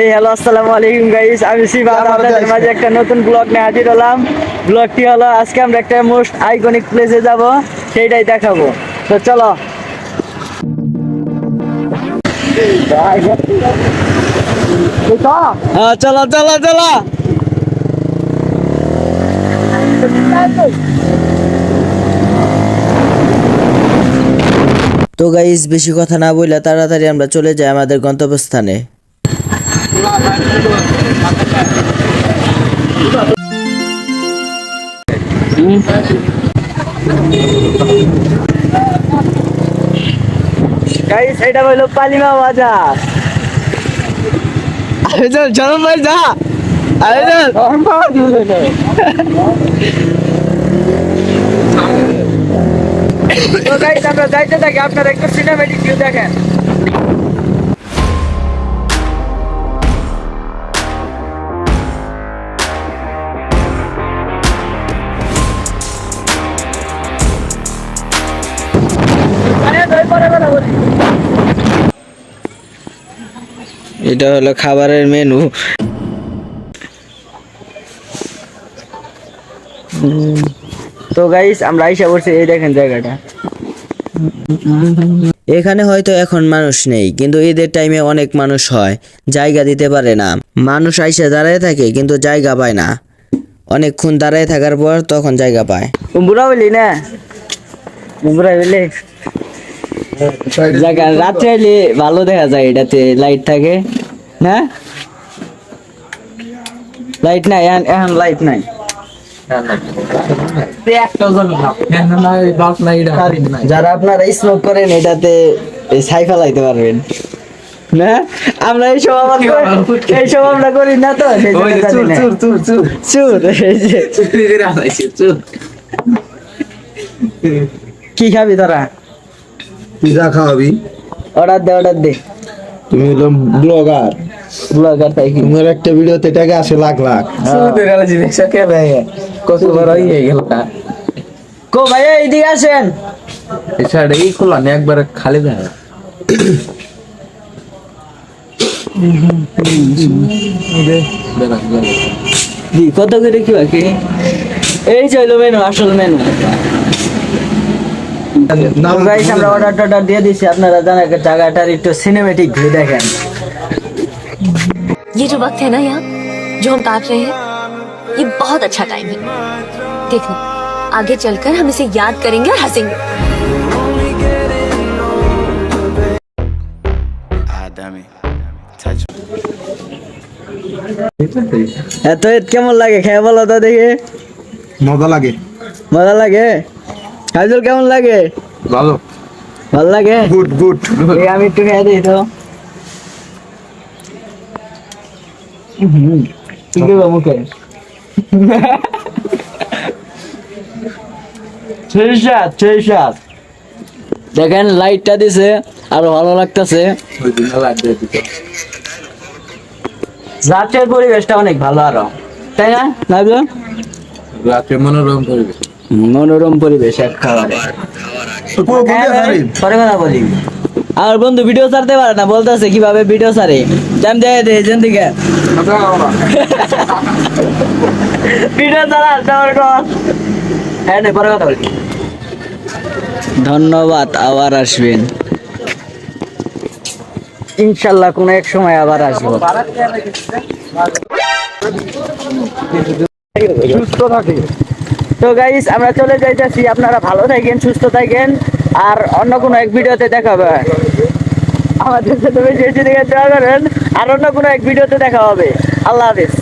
এই হ্যালো আসসালামু আলাইকুম গাইস আমি শিবা আপনাদের মাঝে একটা নতুন ব্লগ নিয়ে হাজির হলাম। ব্লগটি হলো আজকে আমরা একটা মোস্ট আইকনিক প্লেসে যাব সেইটাই দেখাবো। তো চলো। হ্যাঁ চলো চলো চলো। তো গাইস বেশি কথা না বললে তাড়াতাড়ি আমরা চলে যাই আমাদের গন্তব্যস্থানে। গাইস এটা হলো পালিমা বাজার আরে চল চলো ভাই যা আরে চল তো গাইস আমরা যাইতে থাকি আপনারা একটু সিনেমেটিক ভিউ দেখেন এটা হলো খাবারের মেনু তো গাইস আমরা আইসা পড়ছি, এই দেখেন জায়গাটা। এখানে হয়তো এখন মানুষ নেই, কিন্তু ঈদের টাইমে অনেক মানুষ হয়, জায়গা দিতে পারে না। মানুষ আইসা দাঁড়ায় থাকে, কিন্তু জায়গা পায় না। অনেকক্ষণ দাঁড়ায় থাকার পর তখন জায়গা পায়। বুড়া বলি না? বুড়া বলি রাত্রে এলে ভালো দেখা যায় এটাতে লাইট থাকে। না? লাইট নাই এখন- লাইট নাই। যারা আপনারা স্মোক করেন এটাতে ছাই ফেলাইতে পারবেন। না? আমরা এইসব আবার এইসব আমরা করি না তো। চুর। কি খাবি তোরা? পিজা খাওয়াবি। অর্ডার দে অর্ডার দে। তুমি হলো ব্লগার। ব্লগার তাই কি? তোমার একটা ভিডিওতে টাকা আসে লাখ লাখ। সুদের আলো জিনিস কে ভাই। কত বড় হয়ে গেল? কো ভাই এইদিকে আসেন। এছাড়া এই খোলা না একবার খালি দেখা দি কত করে কি বাকি? এই হলো মেনু আসল মেনু গাইস আমরা অর্ডার টর্ডার দিয়ে দিছি আপনারা জানেন জায়গাটার একটু সিনেমেটিক ভিউ দেখেন ये जो वक्त है ना यहाँ जो हम काट रहे हैं ये बहुत अच्छा टाइम है देखना आगे चलकर हम इसे याद करेंगे और हंसेंगे এত এত কেমন লাগে খেয়ে বলো তো দেখে মজা লাগে মজা লাগে কাজল কেমন লাগে? ভালো। ভালো লাগে? Good good. এই আমি একটু খেয়ে দিই তো। হুম, কি দেবো মুখে? দেখেন লাইটটা দিছে আর ভালো লাগতেছে। ওই দিন লাগবে দিতে রাতের পরিবেশটা অনেক ভালো আরও। তাই না? রাত্রে মনোরম পরিবেশ। মনোরম পরিবেশ এক খাবারে। পরে কথা বলি। আর বন্ধু ভিডিও ছাড়তে পারে না বলতেছে কীভাবে ভিডিও ছাড়ে। টাইম দেয় দে এজন থেকে ভিডিও ছাড়া তোমার হ্যাঁ নে, পরে কথা বলি। ধন্যবাদ আবার আসবেন। ইনশাল্লাহ কোনো এক সময় আবার আসব। সুস্থ থাকে। তো গাইস আমরা চলে যাইতেছি। আপনারা ভালো থাকেন, সুস্থ থাকেন। আর অন্য কোনো এক ভিডিওতে দেখা হবে। আমাদের সাথে আর অন্য কোনো এক ভিডিওতে দেখা হবে। আল্লাহ হাফিজ।